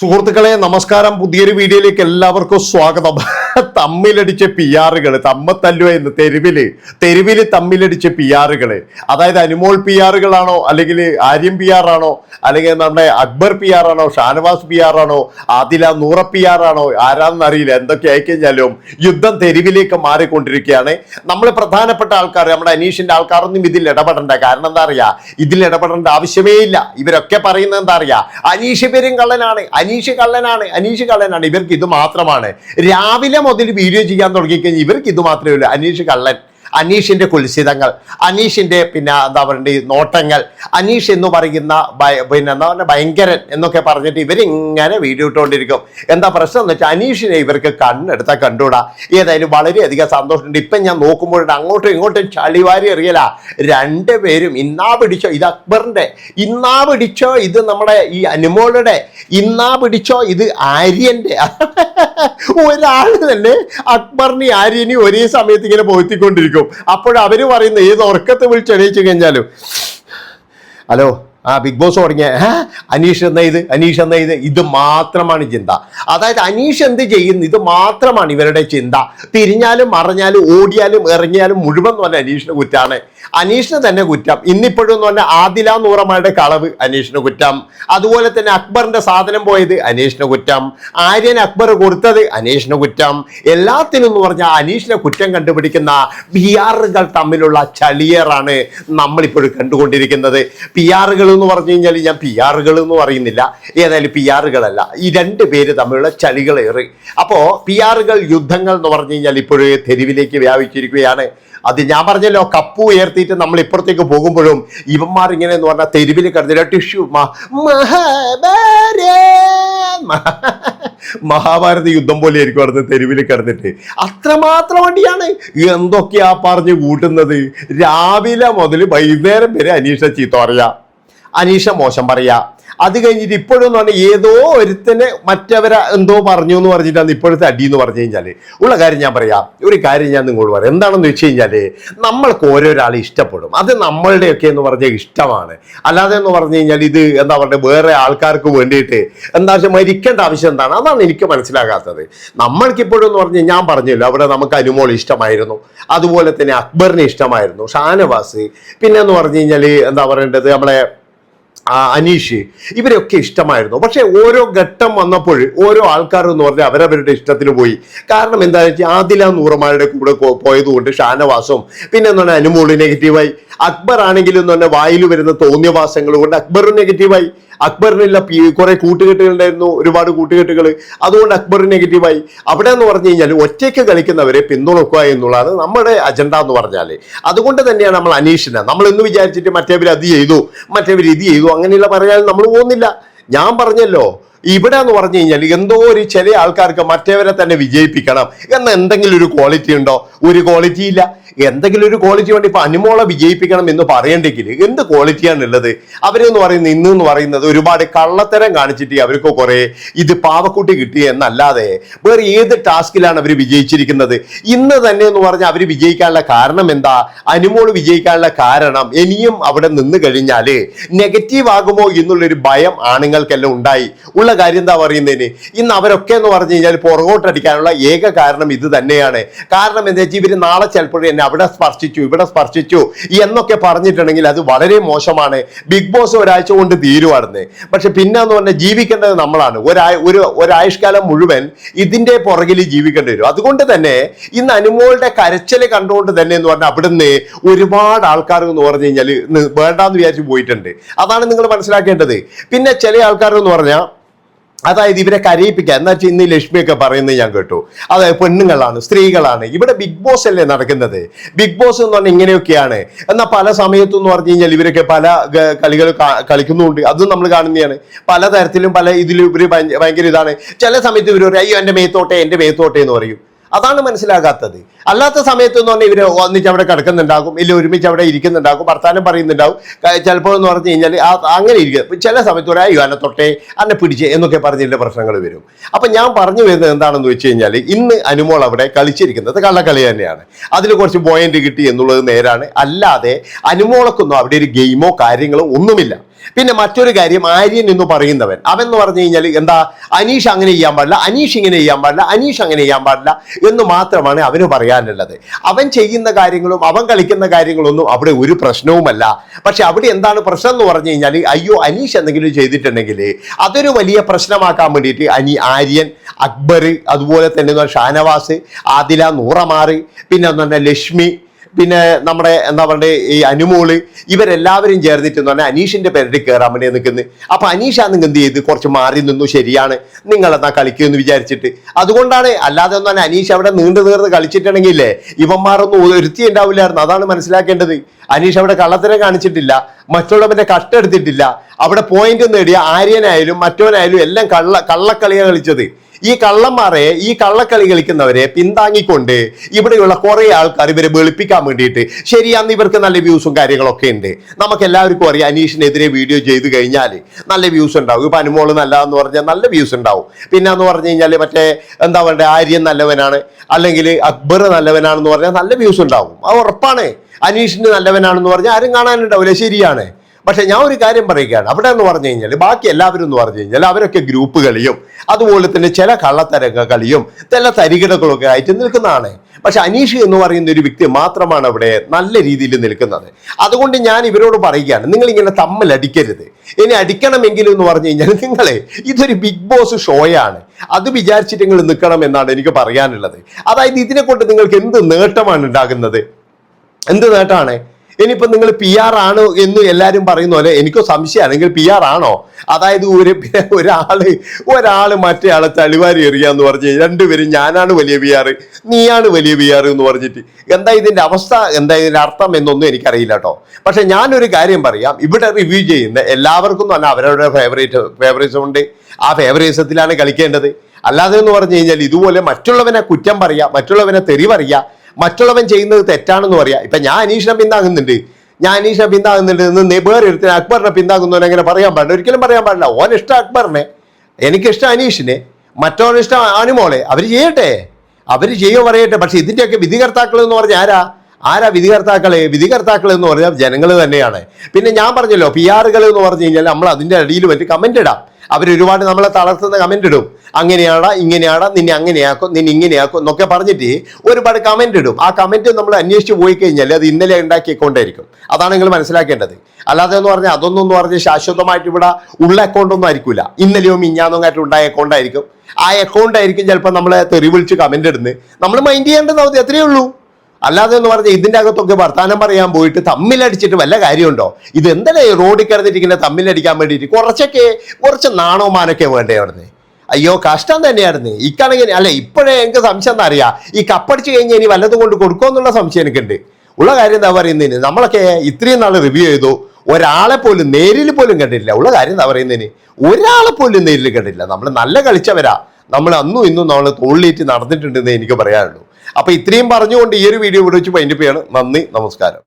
സുഹൃത്തുക്കളെ നമസ്കാരം. പുതിയൊരു വീഡിയോയിലേക്ക് എല്ലാവർക്കും സ്വാഗതം. തമ്മിലടിച്ച പി ആറുകൾ തമ്മ തല്ലുവ എന്ന് തെരുവിൽ തെരുവിൽ തമ്മിലടിച്ച പി ആറുകൾ അതായത് അനുമോൾ പി ആറുകളാണോ അല്ലെങ്കിൽ ആര്യം പി ആറാണോ അല്ലെങ്കിൽ നമ്മുടെ അക്ബർ പി ആറാണോ ഷാനവാസ് പി ആറാണോ ആദില നൂറ പി ആറാണോ ആരാന്ന് അറിയില്ല എന്തൊക്കെ ആയിക്കഴിഞ്ഞാലും യുദ്ധം തെരുവിലേക്ക് മാറിക്കൊണ്ടിരിക്കുകയാണ്. നമ്മൾ പ്രധാനപ്പെട്ട ആൾക്കാർ നമ്മുടെ അനീഷിന്റെ ആൾക്കാരൊന്നും ഇതിൽ ഇടപെടണ്ട. കാരണം എന്താ അറിയാ? ഇതിൽ ഇടപെടേണ്ട ആവശ്യമേ ഇല്ല. ഇവരൊക്കെ പറയുന്നത് എന്താ അറിയാ? അനീഷ് പേരും കള്ളനാണ്. അനീഷ് കള്ളനാണ്. അനീഷ് കള്ളനാണ്. ഇവർക്ക് ഇത് മാത്രമാണ്. രാവിലെ മുതൽ വീഡിയോ ചെയ്യാൻ തുടങ്ങിക്കഴിഞ്ഞാൽ ഇവർക്ക് ഇത് മാത്രമേ ഉള്ളൂ. അനീഷ് കള്ളൻ. അനീഷിന്റെ കുൽസിതങ്ങൾ അനീഷിന്റെ പിന്നെ എന്താ പറയണ്ടേ നോട്ടങ്ങൾ അനീഷ് എന്ന് പറയുന്ന പിന്നെ എന്താ പറയുക ഭയങ്കരൻ എന്നൊക്കെ പറഞ്ഞിട്ട് ഇവരിങ്ങനെ വീഡിയോ ഇട്ടുകൊണ്ടിരിക്കും. എന്താ പ്രശ്നം എന്ന് വെച്ചാൽ അനീഷിനെ ഇവർക്ക് കണ്ണെടുത്താൽ കണ്ടുകൂടാ? ഏതായാലും വളരെയധികം സന്തോഷമുണ്ട്. ഇപ്പം ഞാൻ നോക്കുമ്പോഴുണ്ട് അങ്ങോട്ടും ഇങ്ങോട്ടും ചളിവാരി എറിയല. രണ്ടുപേരും ഇന്നാ പിടിച്ചോ ഇത് അക്ബറിന്റെ ഇന്നാ പിടിച്ചോ ഇത് നമ്മുടെ ഈ അനുമോളുടെ ഇന്നാ പിടിച്ചോ ഇത് ആര്യന്റെ. ഒരാൾ തന്നെ അക്ബറിനെ ആര്യനെയും ഒരേ സമയത്ത് ഇങ്ങനെ പോയിത്തിക്കൊണ്ടിരിക്കും അപ്പോൾ അവർ പറയുന്ന ഏത് ഉറക്കത്തെ വിളിച്ചെണീച്ചു കഴിഞ്ഞാലും ഹലോ ആ ബിഗ് ബോസ് തുടങ്ങിയ അനീഷ് എന്ന ഇത്? അനീഷ് എന്ന ഇത്? ഇത് മാത്രമാണ് ചിന്ത. അതായത് അനീഷ് എന്ത് ചെയ്യുന്നു? ഇത് മാത്രമാണ് ഇവരുടെ ചിന്ത. തിരിഞ്ഞാലും മറിഞ്ഞാലും ഓടിയാലും ഇറങ്ങിയാലും മുഴുവൻ എന്ന് അനീഷിന് കുറ്റാണ്. അനീഷിന് തന്നെ കുറ്റം. ഇന്നിപ്പോഴും എന്ന് പറഞ്ഞാൽ ആദില നൂറമ്മയുടെ കളവ് അനീഷിന് കുറ്റം. അതുപോലെ തന്നെ അക്ബറിന്റെ സാധനം പോയത് അനീഷിന് കുറ്റം. ആര്യൻ അക്ബർ കൊടുത്തത് അനീഷിന് കുറ്റം. എല്ലാത്തിനും എന്ന് പറഞ്ഞാൽ അനീഷിനെ കുറ്റം കണ്ടുപിടിക്കുന്ന പി ആറുകൾ തമ്മിലുള്ള ചളിയറാണ് നമ്മളിപ്പോഴും കണ്ടുകൊണ്ടിരിക്കുന്നത്. പി ആറുകൾ എന്ന് പറഞ്ഞു കഴിഞ്ഞാൽ ഞാൻ പി ആറുകൾ എന്ന് പറയുന്നില്ല. ഏതായാലും പി ആറുകളല്ല ഈ രണ്ട് പേര് തമ്മിലുള്ള ചളികളേറി. അപ്പോൾ പി ആറുകൾ യുദ്ധങ്ങൾ എന്ന് പറഞ്ഞു കഴിഞ്ഞാൽ ഇപ്പോഴേ തെരുവിലേക്ക് വ്യാപിച്ചിരിക്കുകയാണ്. അത് ഞാൻ പറഞ്ഞല്ലോ കപ്പ് ഉയർത്തിയിട്ട് നമ്മൾ ഇപ്പുറത്തേക്ക് പോകുമ്പോഴും ഇവന്മാർ ഇങ്ങനെ എന്ന് പറഞ്ഞാൽ തെരുവിൽ കിടന്നില്ല ടിഷ്യൂ മഹാഭാരത യുദ്ധം പോലെ ആയിരിക്കും അവിടുന്ന് തെരുവിൽ കിടന്നിട്ട്. അത്രമാത്രം വണ്ടിയാണ്. എന്തൊക്കെയാ പറഞ്ഞ് കൂട്ടുന്നത്? രാവിലെ മുതൽ വൈകുന്നേരം വരെ അനീഷ ചീത്ത പറയാ. അനീഷ മോശം പറയാ. അത് കഴിഞ്ഞിട്ട് ഇപ്പോഴും എന്ന് പറഞ്ഞാൽ ഏതോ ഒരുത്തനെ മറ്റവരെ എന്തോ പറഞ്ഞു എന്ന് പറഞ്ഞിട്ടാണ് ഇപ്പോഴത്തെ അടി എന്ന് പറഞ്ഞു കഴിഞ്ഞാൽ ഉള്ള കാര്യം ഞാൻ പറയാം. ഒരു കാര്യം ഞാൻ നിങ്ങളോട് പറയാം. എന്താണെന്ന് വെച്ച് കഴിഞ്ഞാൽ നമ്മൾക്ക് ഓരോരാളെ ഇഷ്ടപ്പെടും. അത് നമ്മളുടെയൊക്കെ എന്ന് പറഞ്ഞാൽ ഇഷ്ടമാണ്. അല്ലാതെ എന്ന് പറഞ്ഞു കഴിഞ്ഞാൽ ഇത് എന്താ പറയുക വേറെ ആൾക്കാർക്ക് വേണ്ടിയിട്ട് എന്താ വെച്ചാൽ മരിക്കേണ്ട ആവശ്യം എന്താണ്? അതാണ് എനിക്ക് മനസ്സിലാകാത്തത്. നമ്മൾക്കിപ്പോഴും എന്ന് പറഞ്ഞാൽ ഞാൻ പറഞ്ഞല്ലോ. അവിടെ നമുക്ക് അനുമോൾ ഇഷ്ടമായിരുന്നു. അതുപോലെ തന്നെ അക്ബറിനെ ഇഷ്ടമായിരുന്നു. ഷാനവാസ്. പിന്നെ എന്ന് പറഞ്ഞു കഴിഞ്ഞാൽ എന്താ പറയേണ്ടത്? നമ്മളെ അനീഷ് ഇവരെയൊക്കെ ഇഷ്ടമായിരുന്നു. പക്ഷേ ഓരോ ഘട്ടം വന്നപ്പോൾ ഓരോ ആൾക്കാർ എന്ന് പറഞ്ഞാൽ അവരവരുടെ ഇഷ്ടത്തിന് പോയി. കാരണം എന്താണെന്ന് വെച്ചാൽ ആദില നൂറമാരുടെ കൂടെ പോയതുകൊണ്ട് ഷാനവാസും പിന്നെ എന്താണ് അനുമോൾ നെഗറ്റീവായി അക്ബർ ആണെങ്കിലും എന്ന് പറഞ്ഞാൽ വായിൽ വരുന്ന തോന്നിയവാസങ്ങൾ കൊണ്ട് അക്ബറും നെഗറ്റീവായി അക്ബറിനുള്ള കുറെ കൂട്ടുകെട്ടുകൾ ഉണ്ടായിരുന്നു ഒരുപാട് കൂട്ടുകെട്ടുകൾ. അതുകൊണ്ട് അക്ബർ നെഗറ്റീവായി അവിടെ എന്ന് പറഞ്ഞു കഴിഞ്ഞാൽ ഒറ്റയ്ക്ക് കളിക്കുന്നവരെ പിന്തുണക്കുക എന്നുള്ളതാണ് നമ്മുടെ അജണ്ട എന്ന് പറഞ്ഞാൽ അതുകൊണ്ട് തന്നെയാണ് നമ്മൾ അനീഷിനെ. നമ്മൾ എന്ന് വിചാരിച്ചിട്ട് മറ്റേവർ അത് ചെയ്തു മറ്റേവർ ഇത് ചെയ്തു അങ്ങനെയുള്ള പറയാൻ നമ്മൾ പോകുന്നില്ല. ഞാൻ പറഞ്ഞല്ലോ ഇവിടെ എന്ന് പറഞ്ഞു കഴിഞ്ഞാൽ എന്തോ ഒരു ചില ആൾക്കാർക്ക് മറ്റേവരെ തന്നെ വിജയിപ്പിക്കണം. എന്ന എന്തെങ്കിലും ഒരു ക്വാളിറ്റി ഉണ്ടോ? ഒരു ക്വാളിറ്റി ഇല്ല. എന്തെങ്കിലും ഒരു ക്വാളിറ്റി വേണ്ടി ഇപ്പൊ അനുമോളെ വിജയിപ്പിക്കണം എന്ന് പറയണ്ടെങ്കിൽ എന്ത് ക്വാളിറ്റിയാണ് ഉള്ളത്? അവരെന്ന് പറയുന്നത് ഇന്ന് എന്ന് പറയുന്നത് ഒരുപാട് കള്ളത്തരം കാണിച്ചിട്ട് അവർക്ക് കുറെ ഇത് പാവക്കുട്ടി കിട്ടി എന്നല്ലാതെ വേറെ ഏത് ടാസ്കിലാണ് അവർ വിജയിച്ചിരിക്കുന്നത്? ഇന്ന് തന്നെ എന്ന് പറഞ്ഞാൽ അവർ വിജയിക്കാനുള്ള കാരണം എന്താ? അനുമോൾ വിജയിക്കാനുള്ള കാരണം ഇനിയും അവിടെ നിന്ന് കഴിഞ്ഞാൽ നെഗറ്റീവ് ആകുമോ എന്നുള്ളൊരു ഭയം ആണുങ്ങൾക്കെല്ലാം ഉണ്ടായി. ഉള്ള കാര്യം എന്താ പറയുന്നതിന്? ഇന്ന് അവരൊക്കെ എന്ന് പറഞ്ഞു കഴിഞ്ഞാൽ പുറകോട്ടടിക്കാനുള്ള ഏക കാരണം ഇത് തന്നെയാണ്. കാരണം എന്താ വെച്ചാൽ ഇവർ നാളെ ചിലപ്പോഴും എന്നെ അവിടെ സ്പർശിച്ചു ഇവിടെ സ്പർശിച്ചു എന്നൊക്കെ പറഞ്ഞിട്ടുണ്ടെങ്കിൽ അത് വളരെ മോശമാണ്. ബിഗ് ബോസ് ഒരാഴ്ച കൊണ്ട് തീരുവാണെന്ന്. പക്ഷെ പിന്നെ എന്ന് പറഞ്ഞാൽ ജീവിക്കേണ്ടത് നമ്മളാണ്. ഒരാ ഒരു ഒരായുഷ്കാലം മുഴുവൻ ഇതിന്റെ പുറകിൽ ജീവിക്കേണ്ടി വരും. അതുകൊണ്ട് തന്നെ ഇന്ന് അനുമോളുടെ കരച്ചൽ കണ്ടുകൊണ്ട് തന്നെ എന്ന് പറഞ്ഞാൽ അവിടുന്ന് ഒരുപാട് ആൾക്കാർ എന്ന് പറഞ്ഞു കഴിഞ്ഞാൽ വേണ്ടാന്ന് വിചാരിച്ച് പോയിട്ടുണ്ട്. അതാണ് നിങ്ങൾ മനസ്സിലാക്കേണ്ടത്. പിന്നെ ചില ആൾക്കാർ എന്ന് പറഞ്ഞാൽ അതായത് ഇവരെ കരയിപ്പിക്കുക എന്നാ വെച്ചാൽ ഇന്ന് ലക്ഷ്മിയൊക്കെ പറയുന്നത് ഞാൻ കേട്ടു. അതായത് പെണ്ണുങ്ങളാണ് സ്ത്രീകളാണ്. ഇവിടെ ബിഗ് ബോസ് അല്ലേ നടക്കുന്നത്? ബിഗ് ബോസ് എന്ന് പറഞ്ഞാൽ ഇങ്ങനെയൊക്കെയാണ്. എന്നാൽ പല സമയത്തും എന്ന് പറഞ്ഞു കഴിഞ്ഞാൽ ഇവരൊക്കെ പല കളികൾ കളിക്കുന്നുണ്ട് അതും നമ്മൾ കാണുന്നതാണ്. പല തരത്തിലും പല ഇതിലും ഇവർ ഭയങ്കര ഇതാണ്. ചില സമയത്ത് ഇവർ പറയും അയ്യോ എന്റെ മേത്തോട്ടെ എന്റെ മേത്തോട്ടെ എന്ന് പറയും. അതാണ് മനസ്സിലാകാത്തത്. അല്ലാത്ത സമയത്ത് എന്ന് പറഞ്ഞാൽ ഇവർ ഒന്നിച്ച് അവിടെ കിടക്കുന്നുണ്ടാകും ഇല്ല ഒരുമിച്ച് അവിടെ ഇരിക്കുന്നുണ്ടാകും വർത്താനം പറയുന്നുണ്ടാവും ക- ചിലപ്പോൾ എന്ന് പറഞ്ഞു കഴിഞ്ഞാൽ ആ- അങ്ങനെ ഇരിക്കുക ചില സമയത്ത് ഒരു അയ്യോ അല്ല തൊട്ടേ അന്നെ പിടിച്ച് എന്നൊക്കെ പറഞ്ഞില്ല പ്രശ്നങ്ങൾ വരും. അപ്പം ഞാൻ പറഞ്ഞു വരുന്നത് എന്താണെന്ന് വെച്ച് കഴിഞ്ഞാൽ ഇന്ന് അനുമോൾ അവിടെ കളിച്ചിരിക്കുന്നത് കള്ളക്കളി തന്നെയാണ്. അതിൽ കുറച്ച് പോയിന്റ് കിട്ടി എന്നുള്ളത് നേരാണ്. അല്ലാതെ അനുമോളക്കൊന്നും അവിടെ ഒരു ഗെയിമോ കാര്യങ്ങളോ ഒന്നുമില്ല. പിന്നെ മറ്റൊരു കാര്യം ആര്യൻ എന്ന് പറയുന്നവൻ. അവൻ എന്ന് പറഞ്ഞു കഴിഞ്ഞാൽ എന്താ? അനീഷ് അങ്ങനെ ചെയ്യാൻ പാടില്ല അനീഷ് ഇങ്ങനെ ചെയ്യാൻ പാടില്ല അനീഷ് അങ്ങനെ ചെയ്യാൻ പാടില്ല എന്ന് മാത്രമാണ് അവന് പറയാനുള്ളത്. അവൻ ചെയ്യുന്ന കാര്യങ്ങളും അവൻ കളിക്കുന്ന കാര്യങ്ങളൊന്നും അവിടെ ഒരു പ്രശ്നവുമല്ല. പക്ഷെ അവിടെ എന്താണ് പ്രശ്നം എന്ന് പറഞ്ഞു കഴിഞ്ഞാൽ അയ്യോ അനീഷ് എന്തെങ്കിലും ചെയ്തിട്ടുണ്ടെങ്കിൽ അതൊരു വലിയ പ്രശ്നമാക്കാൻ വേണ്ടിയിട്ട് അനി ആര്യൻ അക്ബർ അതുപോലെ തന്നെ ഷാനവാസ് ആദില നൂറമാറി പിന്നെ പറഞ്ഞാൽ ലക്ഷ്മി പിന്നെ നമ്മുടെ എന്താ പറയുക ഈ അനുമോൾ ഇവരെല്ലാവരും ചേർന്നിട്ട് എന്ന് പറഞ്ഞാൽ അനീഷിന്റെ പേരിൽ കയറാൻ വേണ്ടി നിൽക്കുന്നത് അപ്പൊ അനീഷ നിങ്ങൾ എന്ത് ചെയ്ത്? കുറച്ച് മാറി നിന്നു ശരിയാണ്. നിങ്ങൾ എന്നാ കളിക്കുമെന്ന് വിചാരിച്ചിട്ട്. അതുകൊണ്ടാണ് അല്ലാതെ ഒന്നും അനീഷ് അവിടെ നീണ്ടു നീർന്ന് കളിച്ചിട്ടുണ്ടെങ്കിലേ ഇവന്മാരൊന്നും ഒരുത്തി ഉണ്ടാവില്ലായിരുന്നു അതാണ് മനസ്സിലാക്കേണ്ടത്. അനീഷ് അവിടെ കള്ളത്തരം കാണിച്ചിട്ടില്ല. മറ്റുള്ളവന്റെ കട്ടെടുത്തിട്ടില്ല അവിടെ പോയിന്റ് നേടിയ ആര്യനായാലും മറ്റവനായാലും എല്ലാം കള്ള കള്ളക്കളിയാണ് കളിച്ചത്. ഈ കള്ളന്മാരെ ഈ കള്ളക്കളി കളിക്കുന്നവരെ പിന്താങ്ങിക്കൊണ്ട് ഇവിടെയുള്ള കുറെ ആൾക്കാർ ഇവരെ വെളുപ്പിക്കാൻ വേണ്ടിയിട്ട് ശരിയാന്ന് ഇവർക്ക് നല്ല വ്യൂസും കാര്യങ്ങളൊക്കെ ഉണ്ട്. നമുക്ക് എല്ലാവർക്കും അറിയാം അനീഷിനെതിരെ വീഡിയോ ചെയ്ത് കഴിഞ്ഞാൽ നല്ല വ്യൂസ് ഉണ്ടാവും. ഇപ്പൊ അനുമോൾ നല്ലതെന്ന് പറഞ്ഞാൽ നല്ല വ്യൂസ് ഉണ്ടാവും. പിന്നെ എന്ന് പറഞ്ഞു കഴിഞ്ഞാൽ മറ്റേ എന്താ പറയുക ആര്യൻ നല്ലവനാണ് അല്ലെങ്കിൽ അക്ബർ നല്ലവനാണെന്ന് പറഞ്ഞാൽ നല്ല വ്യൂസ് ഉണ്ടാവും. അത് ഉറപ്പാണ്. അനീഷിന് നല്ലവനാണെന്ന് പറഞ്ഞാൽ ആരും കാണാനുണ്ടാവില്ല ശരിയാണ്. പക്ഷെ ഞാൻ ഒരു കാര്യം പറയുകയാണ്. അവിടെ എന്ന് പറഞ്ഞു കഴിഞ്ഞാൽ ബാക്കി എല്ലാവരും എന്ന് പറഞ്ഞു കഴിഞ്ഞാൽ അവരൊക്കെ ഗ്രൂപ്പ് കളിയും അതുപോലെ തന്നെ ചില കള്ളത്തരങ്ങൾ കളിയും ചില തരികിടകളൊക്കെ ആയിട്ട് നിൽക്കുന്നതാണ്. പക്ഷെ അനീഷ് എന്ന് പറയുന്ന ഒരു വ്യക്തി മാത്രമാണ് അവിടെ നല്ല രീതിയിൽ നിൽക്കുന്നത്. അതുകൊണ്ട് ഞാൻ ഇവരോട് പറയുകയാണ് നിങ്ങൾ ഇങ്ങനെ തമ്മിൽ അടിക്കരുത്. ഇനി അടിക്കണമെങ്കിൽ എന്ന് പറഞ്ഞു കഴിഞ്ഞാൽ നിങ്ങളെ ഇതൊരു ബിഗ് ബോസ് ഷോയാണ് അത് വിചാരിച്ചിട്ട് നിങ്ങൾ നിൽക്കണം എന്നാണ് എനിക്ക് പറയാനുള്ളത്. അതായത് ഇതിനെ കൊണ്ട് നിങ്ങൾക്ക് എന്ത് നേട്ടമാണ് ഉണ്ടാകുന്നത്? എന്ത് നേട്ടമാണ്? ഇനിയിപ്പോ നിങ്ങൾ പി ആർ ആണ് എന്ന് എല്ലാവരും പറയുന്ന പോലെ എനിക്കോ സംശയമാണെങ്കിൽ പി ആർ ആണോ? അതായത് ഒരു ഒരാൾ ഒരാൾ മറ്റേ ആളെ തളിവാരി എറിയാന്ന് പറഞ്ഞ് രണ്ടുപേരും ഞാനാണ് വലിയ പി ആർ നീയാണ് വലിയ പി ആർ എന്ന് പറഞ്ഞിട്ട്. എന്താ ഇതിന്റെ അവസ്ഥ? എന്താ ഇതിന്റെ അർത്ഥം എന്നൊന്നും എനിക്കറിയില്ല കേട്ടോ. പക്ഷെ ഞാനൊരു കാര്യം പറയാം. ഇവിടെ റിവ്യൂ ചെയ്യുന്ന എല്ലാവർക്കും തന്നെ അവരവരുടെ ഫേവറേറ്റ് ഫേവറേറ്റ്സ് ഉണ്ട്. ആ ഫേവറേറ്റ്സത്തിലാണ് കളിക്കേണ്ടത്. അല്ലാതെ എന്ന് പറഞ്ഞു കഴിഞ്ഞാൽ ഇതുപോലെ മറ്റുള്ളവനെ കുറ്റം പറയുക മറ്റുള്ളവനെ തെറി പറയാ മറ്റുള്ളവൻ ചെയ്യുന്നത് തെറ്റാണെന്ന് പറയാം. ഇപ്പൊ ഞാൻ അനീഷിനെ പിന്താകുന്നുണ്ട്. ഞാൻ അനീഷിനെ പിന്താകുന്നുണ്ട് എന്ന് വേറെ എടുത്തിന് അക്ബറിനെ പിന്താകുന്നവൻ അങ്ങനെ പറയാൻ പാടില്ല? ഒരിക്കലും പറയാൻ പാടില്ല. ഓൻ ഇഷ്ടം അക്ബറിനെ. എനിക്കിഷ്ടം അനീഷിനെ. മറ്റോന് ഇഷ്ടം അനുമോളെ അവർ ചെയ്യട്ടെ. അവർ ചെയ്യോ പറയട്ടെ. പക്ഷെ ഇതിന്റെയൊക്കെ വിധികർത്താക്കൾ എന്ന് പറഞ്ഞാൽ ആരാ? ആരാ വിധികർത്താക്കളെ? വിധികർത്താക്കൾ എന്ന് പറഞ്ഞാൽ ജനങ്ങൾ തന്നെയാണ്. പിന്നെ ഞാൻ പറഞ്ഞല്ലോ പി ആറുകൾ എന്ന് പറഞ്ഞു കഴിഞ്ഞാൽ നമ്മൾ അതിന്റെ അടിയിൽ വെച്ച് കമന്റ് ഇടാം. അവർ ഒരുപാട് നമ്മളെ തളർത്തുന്ന കമന്റ് ഇടും. അങ്ങനെയാടാ ഇങ്ങനെയാടാ നിന്നെ അങ്ങനെയാക്കും നിന്നെ ഇങ്ങനെയാക്കും എന്നൊക്കെ പറഞ്ഞിട്ട് ഒരുപാട് കമന്റ് ഇടും. ആ കമന്റ് നമ്മൾ അന്വേഷിച്ച് പോയി കഴിഞ്ഞാൽ അത് ഇന്നലെ ഉണ്ടാക്കിയ അക്കൗണ്ടായിരിക്കും അതാണ് നിങ്ങൾ മനസ്സിലാക്കേണ്ടത്. അല്ലാതെ എന്ന് പറഞ്ഞാൽ അതൊന്നും എന്ന് പറഞ്ഞാൽ ശാശ്വതമായിട്ട് ഇവിടെ ഉള്ള അക്കൗണ്ടൊന്നും ആയിരിക്കില്ല ഇന്നലെയോ മിഞ്ഞാന്നോ ആയിട്ട് ഉണ്ടായ അക്കൗണ്ടായിരിക്കും ആ അക്കൗണ്ടായിരിക്കും ചിലപ്പോൾ നമ്മളെ തെറി വിളിച്ച് കമന്റ് ഇടുന്നത്. നമ്മൾ മൈൻഡ് ചെയ്യേണ്ടത് എത്രയേ ഉള്ളൂ. അല്ലാതെ എന്ന് പറഞ്ഞാൽ ഇതിന്റെ അകത്തൊക്കെ വർത്താനം പറയാൻ പോയിട്ട് തമ്മിലടിച്ചിട്ട് വല്ല കാര്യമുണ്ടോ? ഇത് എന്തല്ലേ റോഡിൽ കിടന്നിട്ട് ഇങ്ങനെ തമ്മിലടിക്കാൻ വേണ്ടിയിട്ട്? കുറച്ചൊക്കെ കുറച്ച് നാണോമാനൊക്കെ വേണ്ടേ അവിടുന്ന്? അയ്യോ കഷ്ടം തന്നെയായിരുന്നു. ഇക്കാണെങ്കിൽ അല്ലെ ഇപ്പോഴേ എനിക്ക് സംശയം എന്താ അറിയാം? ഈ കപ്പടിച്ച് കഴിഞ്ഞാൽ ഇനി വല്ലതും കൊണ്ട് കൊടുക്കുമെന്നുള്ള സംശയം എനിക്കുണ്ട്. ഉള്ള കാര്യം എന്താ പറയുന്നതിന് നമ്മളൊക്കെ ഇത്രയും നാൾ റിവ്യൂ ചെയ്തു. ഒരാളെ പോലും നേരിൽ പോലും കണ്ടില്ല ഉള്ള കാര്യം എന്താ പറയുന്നതിന് ഒരാളെ പോലും നേരിൽ കണ്ടില്ല നമ്മൾ നല്ല കളിച്ചവരാ. നമ്മൾ അന്നും ഇന്നും നമ്മൾ തോളിലേറ്റ് നടന്നിട്ടുണ്ടെന്ന് എനിക്ക് പറയാനുള്ളൂ. അപ്പൊ ഇത്രയും പറഞ്ഞുകൊണ്ട് ഈ ഒരു വീഡിയോ ഇവിടെ വെച്ച് പൈൻഡിപ്പ് ചെയ്യാണ്. നന്ദി നമസ്കാരം.